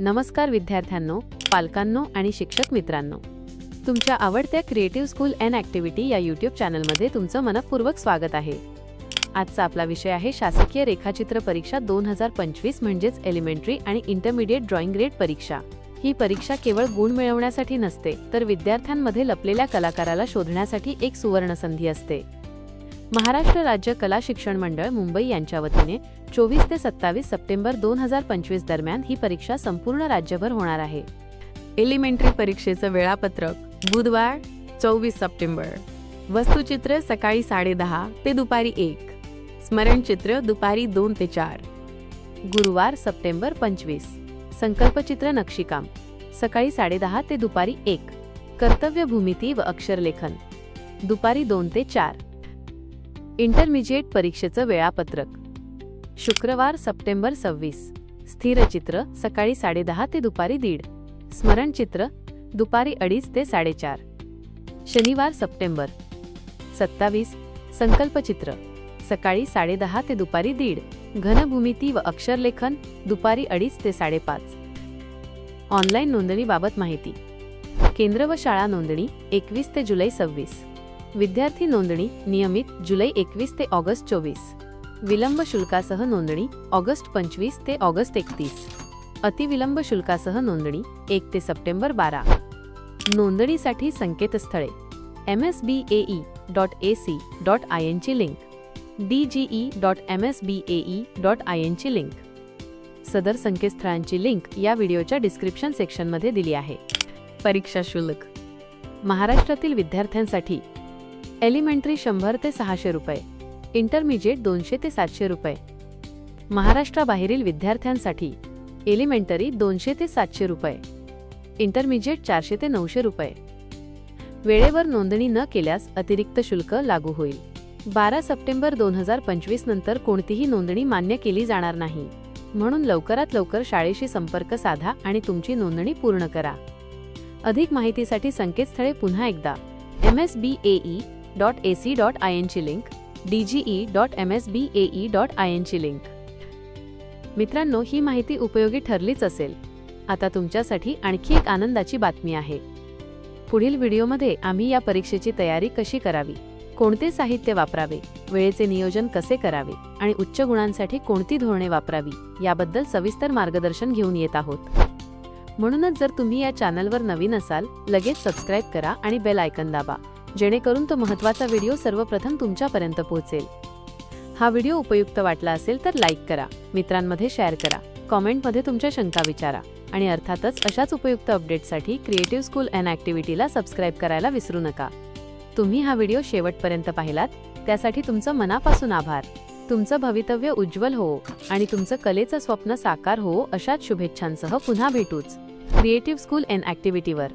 नमस्कार विद्यार्थ्यांनो पालकांनो आणि शिक्षक मित्रांनो. तुमच्या आवडत्या क्रिएटिव्ह स्कूल अँड ॲक्टिव्हिटी या यूट्यूब चॅनलमध्ये तुमचं मनपूर्वक स्वागत आहे. आजचा आपला विषय आहे शासकीय रेखाचित्र परीक्षा दोन हजार पंचवीस म्हणजेच एलिमेंटरी आणि इंटरमिडिएट ड्रॉइंग ग्रेड परीक्षा. ही परीक्षा केवळ गुण मिळवण्यासाठी नसते तर विद्यार्थ्यांमध्ये लपलेल्या कलाकाराला शोधण्यासाठी एक सुवर्ण संधी असते. महाराष्ट्र राज्य कला शिक्षण मंडळ मुंबई यांच्या वतीने चोवीस ते सत्तावीस सप्टेंबर दोन हजार पंचवीस दरम्यान ही परीक्षा संपूर्ण राज्यभर होणार आहे. एलिमेंटरी परीक्षेचं वेळापत्रक बुधवार चोवीस सप्टेंबर. वस्तुचित्र सकाळी साडेदहा ते दुपारी एक. स्मरणचित्र दुपारी दोन ते चार. गुरुवार सप्टेंबर पंचवीस. संकल्पचित्र नक्षीकाम. सकाळी साडेदहा ते दुपारी एक. कर्तव्य भूमिती व अक्षरलेखन. दुपारी दोन ते चार. इंटरमिजिएट परीक्षेचं वेळापत्रक. शुक्रवार सप्टेंबर सव्वीस. स्थिरचित्र सकाळी साडेदहा ते दुपारी दीड. स्मरणचित्र दुपारी अडीच ते साडेचार. शनिवार सप्टेंबर. सत्तावीस. संकल्पचित्र. सकाळी साडेदहा ते दुपारी दीड. घनभूमिती व अक्षरलेखन दुपारी अडीच ते साडेपाच. ऑनलाईन नोंदणीबाबत माहिती. केंद्र व शाळा नोंदणी एकवीस ते जुलै सव्वीस. विद्यार्थी नोंदणी नियमित जुलै एकवीस ते ऑगस्ट चोवीस. विलंब शुल्कासह नोंदणी ऑगस्ट पंचवीस ते ऑगस्ट एकतीस. अतिविलंब शुल्कासह नोंदणी एक ते सप्टेंबर बारा. नोंदणीसाठी संकेतस्थळे. M S B A E dot A C dot I एनची link D G E dot M S B A E dot I एनची link सदर संकेतस्थळांची लिंक या व्हिडिओच्या डिस्क्रिप्शन सेक्शनमध्ये दिली आहे. परीक्षा शुल्क. महाराष्ट्रातील विद्यार्थ्यांसाठी एलिमेंटरी शंभर ते सहाशे रुपये इंटरमिजिएट दोनशे ते सातशे रुपये. महाराष्ट्राबाहेरील विद्यार्थ्यांसाठी एलिमेंटरी दोनशे ते सातशे रुपये इंटरमिजिएट चारशे ते नऊशे रुपये. वेळेवर नोंदणी न केल्यास अतिरिक्त शुल्क लागू होईल. बारा सप्टेंबर दोन हजार पंचवीस नंतर कोणतीही नोंदणी मान्य केली जाणार नाही. म्हणून लवकरात लवकर शाळेशी संपर्क साधा आणि तुमची नोंदणी पूर्ण करा. अधिक माहितीसाठी संकेतस्थळे पुन्हा एकदा. M S B A E dot A C dot I एनची link D G E dot M S B A E dot I एनची link मित्रांनो ही माहिती उपयोगी ठरलीच असेल. आता तुमच्यासाठी आणखी एक आनंदाची बातमी आहे. पुढील व्हिडिओमध्ये आम्ही या परीक्षेची तयारी कशी करावी? कोणते साहित्य वापरावे? वेळेचे नियोजन कसे करावे? आणि उच्च गुणांसाठी कोणती धोरणे वापरावी? याबद्दल सविस्तर मार्गदर्शन घेऊन येत आहोत. म्हणूनच जर तुम्ही या चॅनलवर नवीन असाल लगेच सबस्क्राईब करा आणि बेल आयकन दाबा. जेणेकरून तो महत्त्वाचा व्हिडिओ सर्वप्रथम तुमच्यापर्यंत पोहोचेल. हा व्हिडिओ उपयुक्त वाटला असेल तर लाईक करा मित्रांमध्ये शेअर करा कॉमेंटमध्ये तुमच्या शंका विचारा आणि अर्थातच अशाच उपयुक्त अपडेटसाठी क्रिएटिव्ह स्कूल अँड ॲक्टिव्हिटीला सबस्क्राईब करायला विसरू नका. तुम्ही हा व्हिडिओ शेवटपर्यंत पाहिलात त्यासाठी तुमचं मनापासून आभार. तुमचं भवितव्य उज्ज्वल हो आणि तुमचं कलेचं स्वप्न साकार हो अशाच शुभेच्छांसह पुन्हा भेटूच. Creative school and ॲक्टिव्हिटीवर.